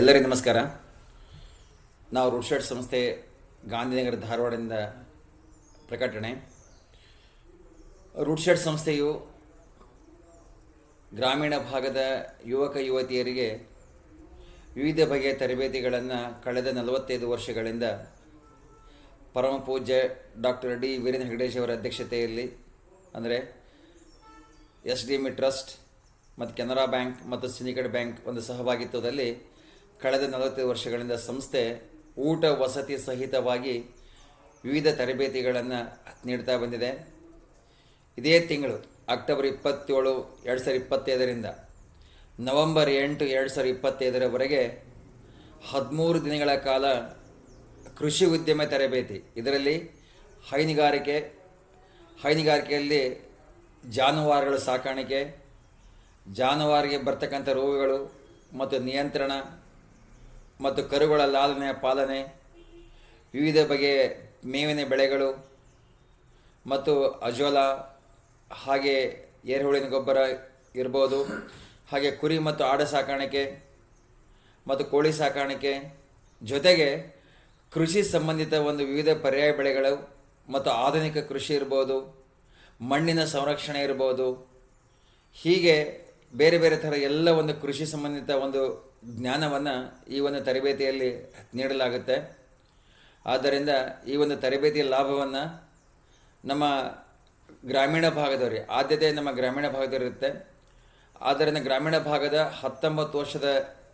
ಎಲ್ಲರಿಗೂ ನಮಸ್ಕಾರ. ನಾವು ರುಡ್ಶರ್ಟ್ ಸಂಸ್ಥೆ ಗಾಂಧಿನಗರ ಧಾರವಾಡದಿಂದ ಪ್ರಕಟಣೆ. ರುಡ್ಶರ್ಟ್ ಸಂಸ್ಥೆಯು ಗ್ರಾಮೀಣ ಭಾಗದ ಯುವಕ, ಯುವತಿಯರಿಗೆ ವಿವಿಧ ಬಗೆಯ ತರಬೇತಿಗಳನ್ನು ಕಳೆದ ನಲವತ್ತೈದು ವರ್ಷಗಳಿಂದ ಪರಮ ಪೂಜ್ಯ ಡಾಕ್ಟರ್ ಡಿ. ವೀರೇಂದ್ರ ಹೆಗಡೇಶ್ ಅವರ ಅಧ್ಯಕ್ಷತೆಯಲ್ಲಿ, ಅಂದರೆ ಎಸ್ ಡಿ ಎಂ ಟ್ರಸ್ಟ್ ಮತ್ತು ಕೆನರಾ ಬ್ಯಾಂಕ್ ಮತ್ತು ಸಿಂಡಿಕೇಟ್ ಬ್ಯಾಂಕ್ ಒಂದು ಸಹಭಾಗಿತ್ವದಲ್ಲಿ ಕಳೆದ ನಲವತ್ತೈದು ವರ್ಷಗಳಿಂದ ಸಂಸ್ಥೆ ಊಟ ವಸತಿ ಸಹಿತವಾಗಿ ವಿವಿಧ ತರಬೇತಿಗಳನ್ನು ನೀಡ್ತಾ ಬಂದಿದೆ. ಇದೇ ತಿಂಗಳು ಅಕ್ಟೋಬರ್ ಇಪ್ಪತ್ತೇಳು, ಎರಡು ಸಾವಿರ ಇಪ್ಪತ್ತೈದರಿಂದ ನವೆಂಬರ್ ಎಂಟು, ಎರಡು ಸಾವಿರ ಇಪ್ಪತ್ತೈದರವರೆಗೆ ಹದಿಮೂರು ದಿನಗಳ ಕಾಲ ಕೃಷಿ ಉದ್ಯಮ ತರಬೇತಿ. ಇದರಲ್ಲಿ ಹೈನುಗಾರಿಕೆ, ಹೈನುಗಾರಿಕೆಯಲ್ಲಿ ಜಾನುವಾರುಗಳ ಸಾಕಾಣಿಕೆ, ಜಾನುವಾರಿಗೆ ಬರ್ತಕ್ಕಂಥ ರೋಗಗಳು ಮತ್ತು ನಿಯಂತ್ರಣ ಮತ್ತು ಕರುಗಳ ಲಾಲನೆ, ಪಾಲನೆ, ವಿವಿಧ ಬಗೆಯ ಮೇವಿನ ಬೆಳೆಗಳು ಮತ್ತು ಅಜೋಲ, ಹಾಗೆ ಎರೆಹುಳಿನ ಗೊಬ್ಬರ ಇರ್ಬೋದು. ಹಾಗೆ ಕುರಿ ಮತ್ತು ಆಡ ಸಾಕಾಣಿಕೆ ಮತ್ತು ಕೋಳಿ ಸಾಕಾಣಿಕೆ. ಜೊತೆಗೆ ಕೃಷಿ ಸಂಬಂಧಿತ ಒಂದು ವಿವಿಧ ಪರ್ಯಾಯ ಬೆಳೆಗಳು ಮತ್ತು ಆಧುನಿಕ ಕೃಷಿ ಇರ್ಬೋದು. ಮಣ್ಣಿನ ಸಂರಕ್ಷಣೆ ಇರ್ಬೋದು. ಹೀಗೆ ಬೇರೆ ಬೇರೆ ಥರ ಎಲ್ಲ ಒಂದು ಕೃಷಿ ಸಂಬಂಧಿತ ಒಂದು ಜ್ಞಾನವನ್ನು ಈ ಒಂದು ತರಬೇತಿಯಲ್ಲಿ ನೀಡಲಾಗುತ್ತೆ. ಆದ್ದರಿಂದ ಈ ಒಂದು ತರಬೇತಿಯ ಲಾಭವನ್ನು ನಮ್ಮ ಗ್ರಾಮೀಣ ಭಾಗದವರಿಗೆ ಆದ್ಯತೆ ನಮ್ಮ ಗ್ರಾಮೀಣ ಭಾಗದವರಿರುತ್ತೆ ಆದ್ದರಿಂದ ಗ್ರಾಮೀಣ ಭಾಗದ ಹತ್ತೊಂಬತ್ತು ವರ್ಷದ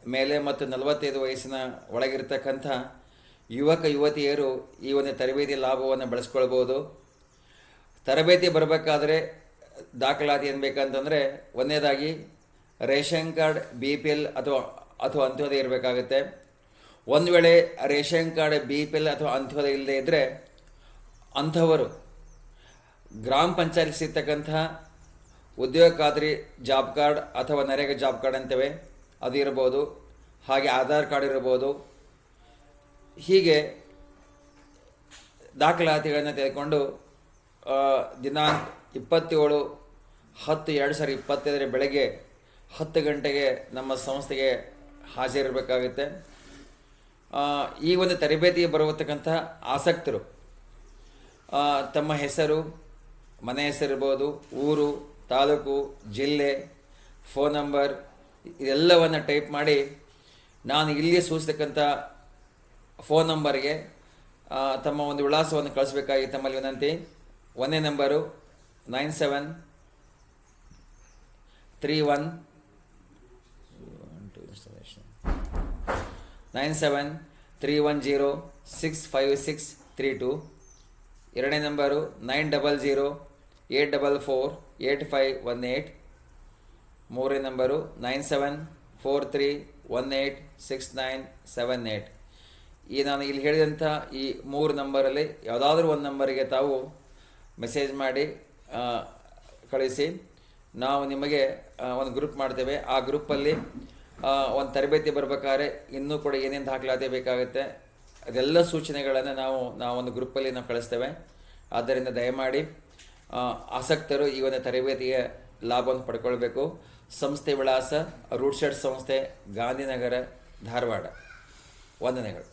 ಮೇಲೆ ಮತ್ತು ನಲವತ್ತೈದು ವಯಸ್ಸಿನ ಒಳಗಿರ್ತಕ್ಕಂಥ ಯುವಕ, ಯುವತಿಯರು ಈ ಒಂದು ತರಬೇತಿ ಲಾಭವನ್ನು ಬಳಸ್ಕೊಳ್ಬೋದು. ತರಬೇತಿ ಬರಬೇಕಾದ್ರೆ ದಾಖಲಾತಿ ಏನು ಬೇಕಂತಂದರೆ ಒಂದನೇದಾಗಿ ration card, B P L ಅಥವಾ ಅಥವಾ ಅಂತ್ಯೋದಯ ಇರಬೇಕಾಗುತ್ತೆ. ಒಂದು ವೇಳೆ ration card B P L ಅಥವಾ ಅಂತ್ಯೋದಯ ಇಲ್ಲದೆ ಇದ್ದರೆ ಅಂಥವರು ಗ್ರಾಮ ಪಂಚಾಯತ್ ಸಿಗ್ತಕ್ಕಂತಹ ಉದ್ಯೋಗ ಖಾತ್ರಿ ಜಾಬ್ ಕಾರ್ಡ್ ಅಥವಾ ನರೇಗಾ ಜಾಬ್ ಕಾರ್ಡ್ ಅಂತೇವೆ, ಅದು ಇರ್ಬೋದು ಹಾಗೆ ಆಧಾರ್ ಕಾರ್ಡ್ ಇರ್ಬೋದು ಹೀಗೆ ದಾಖಲಾತಿಗಳನ್ನು ತೆಗೆದುಕೊಂಡು ದಿನಾಂಕ ಇಪ್ಪತ್ತೇಳು ಹತ್ತು ಎರಡು ಸಾವಿರದ ಇಪ್ಪತ್ತೈದರ ಬೆಳಗ್ಗೆ ಹತ್ತು ಗಂಟೆಗೆ ನಮ್ಮ ಸಂಸ್ಥೆಗೆ ಹಾಜರಿರಬೇಕಾಗುತ್ತೆ. ಈ ಒಂದು ತರಬೇತಿಗೆ ಬರುವತಕ್ಕಂಥ ಆಸಕ್ತರು ತಮ್ಮ ಹೆಸರು, ಮನೆ ಹೆಸರಿರ್ಬೋದು, ಊರು, ತಾಲೂಕು, ಜಿಲ್ಲೆ, ಫೋನ್ ನಂಬರ್, ಇದೆಲ್ಲವನ್ನು ಟೈಪ್ ಮಾಡಿ ನಾನು ಇಲ್ಲಿ ಸೂಚಿಸ್ತಕ್ಕಂಥ ಫೋನ್ ನಂಬರ್ಗೆ ತಮ್ಮ ಒಂದು ವಿಳಾಸವನ್ನು ಕಳಿಸ್ಬೇಕಾಗಿ ತಮ್ಮಲ್ಲಿ ವಿನಂತಿ. ಒಂದನೇ number, nine seven, three one nine seven three one zero six five six three two. ಎರಡನೇ number nine double zero eight double four eight five one eight ಮೂರನೇ number nine seven four three one eight six nine seven eight ಈ ನಾನು ಇಲ್ಲಿ ಹೇಳಿದಂಥ ಈ ಮೂರು ನಂಬರಲ್ಲಿ ಯಾವುದಾದ್ರೂ ಒಂದು ನಂಬರಿಗೆ ತಾವು ಮೆಸೇಜ್ ಮಾಡಿ ಕಳಿಸಿ. ನಾವು ನಿಮಗೆ ಒಂದು ಗ್ರೂಪ್ ಮಾಡ್ತೇವೆ. ಆ ಗ್ರೂಪಲ್ಲಿ ಒಂದು ತರಬೇತಿ ಬರಬೇಕಾದ್ರೆ ಇನ್ನೂ ಕೂಡ ಏನೇನು ದಾಖಲಾತಿ ಬೇಕಾಗುತ್ತೆ, ಅದೆಲ್ಲ ಸೂಚನೆಗಳನ್ನು ನಾವು ನಾವು ಒಂದು ಗ್ರೂಪಲ್ಲಿ ನಾವು ಕಳಿಸ್ತೇವೆ. ಆದ್ದರಿಂದ ದಯಮಾಡಿ ಆಸಕ್ತರು ಈ ಒಂದು ತರಬೇತಿಯ ಲಾಭವನ್ನು ಪಡ್ಕೊಳ್ಬೇಕು. ಸಂಸ್ಥೆ ವಿಳಾಸ ರೂಡ್ ಸಂಸ್ಥೆ, ಗಾಂಧಿನಗರ, ಧಾರವಾಡ. ವಂದನೆಗಳು.